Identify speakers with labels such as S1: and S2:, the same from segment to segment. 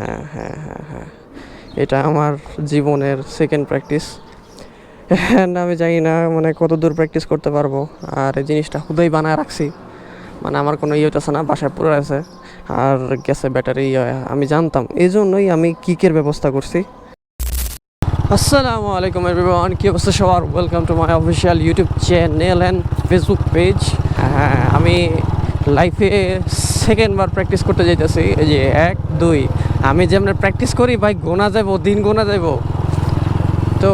S1: হ্যাঁ হ্যাঁ হ্যাঁ হ্যাঁ। এটা আমার জীবনের সেকেন্ড প্র্যাকটিস হ্যাঁ আমি জানি না মানে কত দূর প্র্যাকটিস করতে পারব। আর এই জিনিসটা খুবই বানায় রাখছি। মানে আমার কোনো ইয়ে হচ্ছে না, বাসায় পুরো আছে। আর গ্যাসে ব্যাটারি ইয়ে আমি জানতাম। এই জন্যই আমি কিকের ব্যবস্থা করছি। আসসালামু আলাইকুম এভরিওয়ান কি অবস্থা সবার? Welcome to my official YouTube channel and Facebook page হ্যাঁ আমি লাইফে সেকেন্ডবার প্র্যাকটিস করতে যাইতেছি। এই যে এক, দুই আমি যেমন প্র্যাকটিস করি, ভাই, গোনা যাব দিন গোনা যাব তো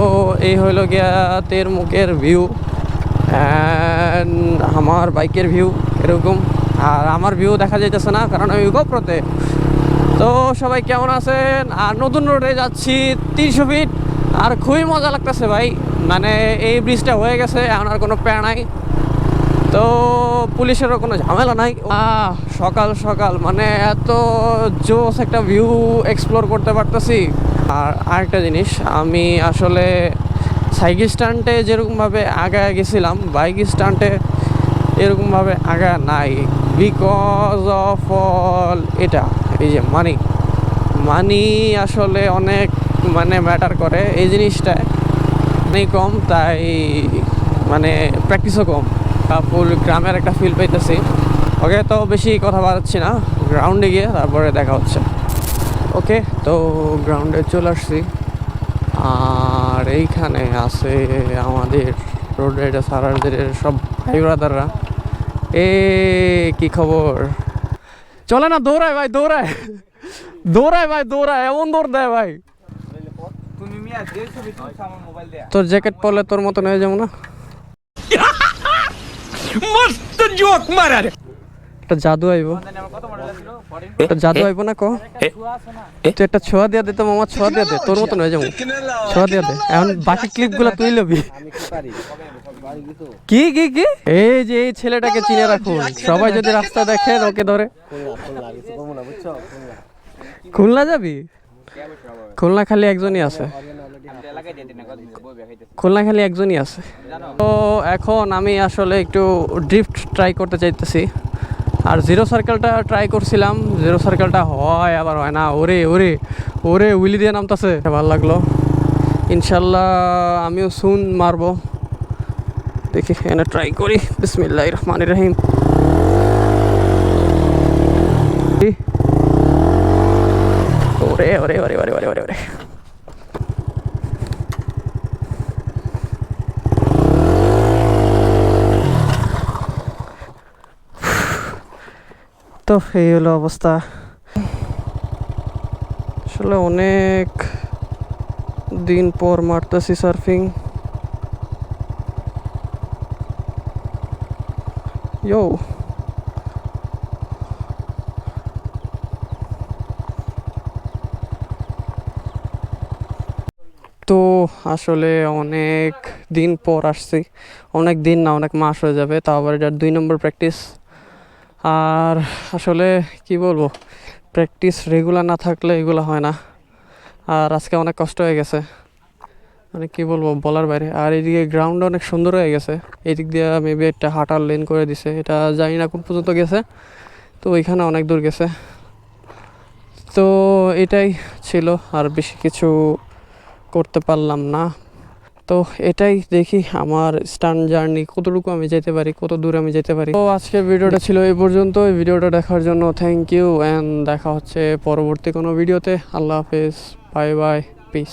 S1: এই হইল গিয়া তের মুখের ভিউ আমার বাইকের ভিউ এরকম। আর আমার ভিউ দেখা যাইতেছে না, কারণ আমি গোপ্রতে তো সবাই কেমন আছেন? আর নতুন রোডে যাচ্ছি তিনশো ফিট আর খুবই মজা লাগতেছে, ভাই। মানে এই ব্রিজটা হয়ে গেছে, এখন আর কোনো প্যারা নাই। তো পুলিশেরও কোনো ঝামেলা নাই। সকাল সকাল মানে এত জোস একটা ভিউ এক্সপ্লোর করতে পারতেছি। আর আরেকটা জিনিস আমি আসলে সাইকেল স্ট্যান্ডে যেরকমভাবে আগায় গেছিলাম বাইক স্ট্যান্ডে এরকমভাবে আগা নাই। বিকজ অফ অল এটা এই যে মানি মানি আসলে অনেক মানে ম্যাটার করে। এই জিনিসটা মানি কম তাই মানে প্র্যাকটিসও কম। ফুল গ্রামের একটা ফিল পাইতেছি। ওকে তো বেশি কথা বাড়াচ্ছি না। গ্রাউন্ডে গিয়ে তারপরে দেখা হচ্ছে। ওকে তো গ্রাউন্ডে চলে আসছি। আর এইখানে আছে আমাদের রোড রাইডার সারারদের সব ভাই ব্রাদাররা এ কি খবর? চলে না দৌড়ায় ভাই দৌড়ায়। দৌড়ায় ভাই দৌড়ায় এমন দৌড় দেয় ভাই। তোর জ্যাকেট পরলে তোর মতন হয়ে যাব না?
S2: মস্ত জোক মারার
S1: একটা জাদু আইব একটা জাদু আইব না ক তুই একটা ছোঁয়া দিয়া দে তো মামা ছোঁয়া দিয়া দে তোর মতন হয়ে যাব। ছোঁয়া দিয়া দে। এখন বাকি ক্লিপগুলা তুই লবি। কি কি কি? এই যে এই ছেলেটাকে চিনে রাখুন সবাই যদি রাস্তা দেখে ওকে ধরে। খুলনা যাবি? খুলনা খালি একজনই আছে।
S3: লাগাই দিয়ে দিন কত বই দেখাইতেছি
S1: খুলনা খালি একজনই আছে। তো এখন আমি আসলে একটু ড্রিফট ট্রাই করতে চাইতেছি। আর জিরো সার্কেলটা ট্রাই করছিলাম। জিরো সার্কেলটা হয়, আবার হয় না। ওরে ওরে ওরে, উইলি দিয়ে নামতাছে। ভালো লাগল। ইনশাল্লাহ আমিও সুন মারবো। দেখি, এনে ট্রাই করি। বিসমিল্লাহ রহমান রহিম। ওরে ওরে ওরে ওরে ওরে ওরে ওরে। তো এই হলো অবস্থা। আসলে অনেক দিন পর মারতেছি সার্ফিং ইয়ো তো আসলে অনেক দিন পর আসছি। অনেক দিন না, অনেক মাস হয়ে যাবে, তাও আবার এটার দুই নম্বর প্র্যাকটিস আর আসলে কি বলব প্র্যাকটিস রেগুলার না থাকলে এগুলো হয় না। আর আজকে অনেক কষ্ট হয়ে গেছে। মানে কি বলব বলার বাইরে। আর এদিকে গ্রাউন্ড অনেক সুন্দর হয়ে গেছে। এদিক দিয়ে মেবি একটা হাঁটার লেন করে দিছে। এটা জানি না কোন পর্যন্ত গেছে। তো ওইখানে অনেক দূর গেছে। তো এটাই ছিল। আর বেশি কিছু করতে পারলাম না। তো এটাই দেখি আমার স্টান জার্নি, কতটুকু আমি যেতে পারি, কত দূর আমি যেতে পারি। তো আজকের ভিডিওটা ছিল এই পর্যন্ত এই ভিডিওটা দেখার জন্য থ্যাংক ইউ অ্যান্ড দেখা হচ্ছে পরবর্তী কোনো ভিডিওতে। আল্লাহ হাফেজ বাই বাই পিস